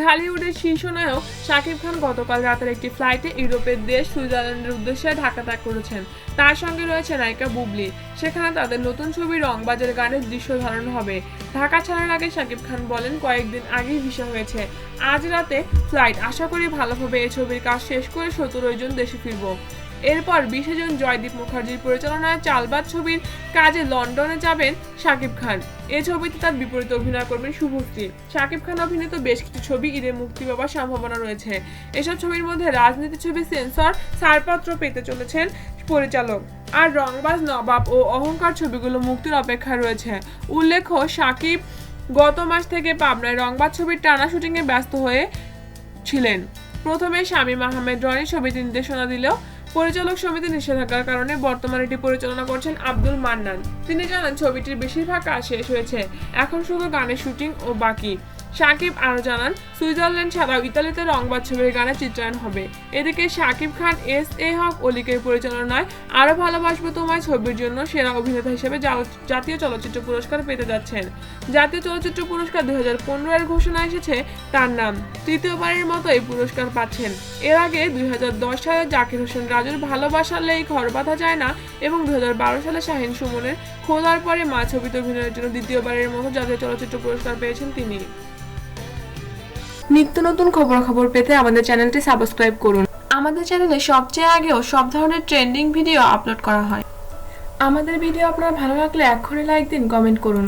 ঢালিউডের শীর্ষ নায়ক শাকিব খান গতকাল রাতের একটি ফ্লাইটে ইউরোপের দেশ সুইজারল্যান্ডের উদ্দেশ্যে ঢাকা ত্যাগ করেছেন। তার সঙ্গে রয়েছে নায়িকা বুবলি। সেখানে তাদের নতুন ছবি রংবাজের গানের দৃশ্য ধারণ হবে। ঢাকা ছাড়ার আগে শাকিব খান বলেন, কয়েকদিন আগেই ভিসা হয়েছে। আজ রাতে ফ্লাইট। আশা করি ভালোভাবে এই ছবির কাজ শেষ করে সতেরোই জন দেশে ফিরবো। এরপর বিশে জন জয়দীপ মুখার্জির পরিচালনায় চালবাদ ছবির কাজে লন্ডনে যাবেন শাকিব খান। এই ছবিতে তার বিপরীতে অভিনয় করবেন শুভশ্রী। শাকিব খান অভিনীত বেশ কিছু ছবি, ঈদে মুক্তি পাওয়ার সম্ভাবনা রয়েছে। এসব ছবির মধ্যে রাজনীতি ছবি সেন্সর, ছাড়পত্র পেতে চলেছেন পরিচালক। আর রংবাজ, নবাব ও অহংকার ছবিগুলো মুক্তির অপেক্ষায় রয়েছে। উল্লেখ্য, শাকিব গত মাস থেকে পাবনায় রংবাজ ছবির টানা শুটিংয়ে ব্যস্ত হয়ে ছিলেন। প্রথমে শামীম আহমেদ রনি ছবিতে নির্দেশনা দিলেও পরিচালক সমিতি নিষেধাজ্ঞার কারণে বর্তমানে এটি পরিচালনা করছেন আব্দুল মান্নান। তিনি জানান, ছবিটির বেশিরভাগ কাজ শেষ হয়েছে। এখন শুধু গানের শুটিং ও বাকি। শাকিব আরও জানান, সুইজারল্যান্ড ছাড়াও ইতালিতে রংবাদ ছবির গানের চিত্রায়ন হবে। এদিকে শাকিব খান, এস এ হক অলিকের পরিচালনায় আরও ভালোবাসবো তোমায় ছবির জন্য সেরা অভিনেতা হিসেবে জাতীয় চলচ্চিত্র পুরস্কার পেতে যাচ্ছেন। জাতীয় চলচ্চিত্র পুরস্কার দুই হাজার এর ঘোষণা এসেছে তার নাম। তৃতীয়বারের মতো এই পুরস্কার পাচ্ছেন। এর আগে দুই হাজার দশ সালে জাকির হোসেন রাজুর ভালোবাসার লেই ঘর বাঁধা যায় না এবং দুই হাজার বারো সালে শাহিন সুমনের খোলার পরে মা ছবিতে অভিনয়ের জন্য দ্বিতীয়বারের মতো জাতীয় চলচ্চিত্র পুরস্কার পেয়েছেন তিনি। নিত্য নতুন খবরাখবর পেতে আমাদের চ্যানেলটি সাবস্ক্রাইব করুন। আমাদের চ্যানেলে সবচেয়ে আগেও সব ধরনের ট্রেন্ডিং ভিডিও আপলোড করা হয়। আমাদের ভিডিও আপনার ভালো লাগলে এক্ষুনি লাইক দিন, কমেন্ট করুন।